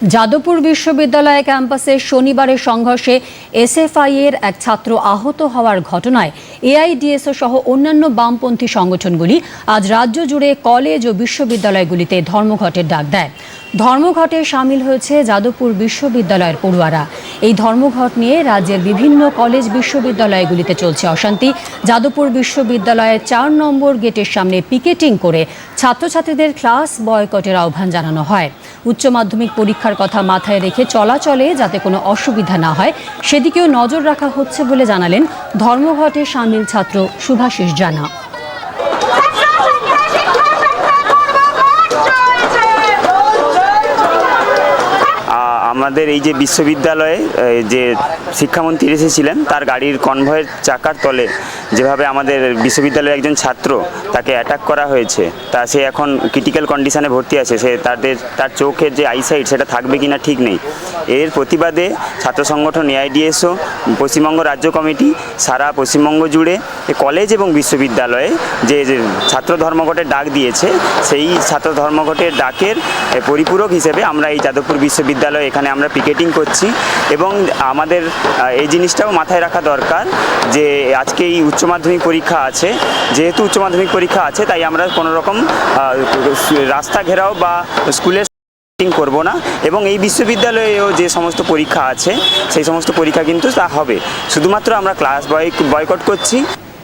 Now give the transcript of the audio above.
যাদবপুর বিশ্ববিদ্যালয় ক্যাম্পাসে শনিবারের সংঘর্ষে এসএফআই এর এক ছাত্র আহত হওয়ার ঘটনায় এআইডিএসও সহ অন্যান্য বামপন্থী সংগঠনগুলি আজ রাজ্য জুড়ে কলেজ ও বিশ্ববিদ্যালয়গুলিতে ধর্মঘটের ডাক দেয়। ধর্মঘটে সামিল হয়েছে যাদবপুর বিশ্ববিদ্যালয়ের পড়ুয়ারা। এই ধর্মঘট নিয়ে রাজ্যের বিভিন্ন কলেজ বিশ্ববিদ্যালয়গুলিতে চলছে অশান্তি। যাদবপুর বিশ্ববিদ্যালয়ের চার নম্বর গেটের সামনে পিকেটিং করে ছাত্রছাত্রীদের ক্লাস বয়কটের আহ্বান জানানো হয়। উচ্চ মাধ্যমিক পরীক্ষার কথা মাথায় রেখে চলাচলে যাতে কোনো অসুবিধা না হয়, সেদিকেও নজর রাখা হচ্ছে বলে জানালেন ধর্মঘটে সামিল ছাত্র শুভাশিস জানা। আমাদের এই যে বিশ্ববিদ্যালয়ে যে শিক্ষামন্ত্রী এসেছিলেন, তার গাড়ির কনভয়ের চাকার তলে যেভাবে আমাদের বিশ্ববিদ্যালয়ের একজন ছাত্র তাকে অ্যাটাক করা হয়েছে, তা সে এখন ক্রিটিক্যাল কন্ডিশনে ভর্তি আছে, সে তাদের, তার চোখের যে আইসাইট সেটা থাকবে কি না ঠিক নেই। এর প্রতিবাদে ছাত্র সংগঠন এআইডিএসও পশ্চিমবঙ্গ রাজ্য কমিটি, সারা পশ্চিমবঙ্গ জুড়ে কলেজ এবং বিশ্ববিদ্যালয়ে যে ছাত্র ধর্মঘটের ডাক দিয়েছে, সেই ছাত্র ধর্মঘটের ডাকের পরিপূরক হিসেবে আমরা এই যাদবপুর বিশ্ববিদ্যালয়ে এখানে আমরা পিকেটিং করছি এবং আমাদের এই জিনিসটাও মাথায় রাখা দরকার যে, আজকে এই উচ্চ মাধ্যমিক পরীক্ষা আছে। যেহেতু উচ্চ মাধ্যমিক পরীক্ষা আছে, তাই আমরা কোনো রকম রাস্তা ঘেরাও বা স্কুলের করব না। এবং এই বিশ্ববিদ্যালয়েও যে সমস্ত পরীক্ষা আছে, সেই সমস্ত পরীক্ষা কিন্তু তা হবে। শুধুমাত্র আমরা ক্লাস বয় বয়কট করছি।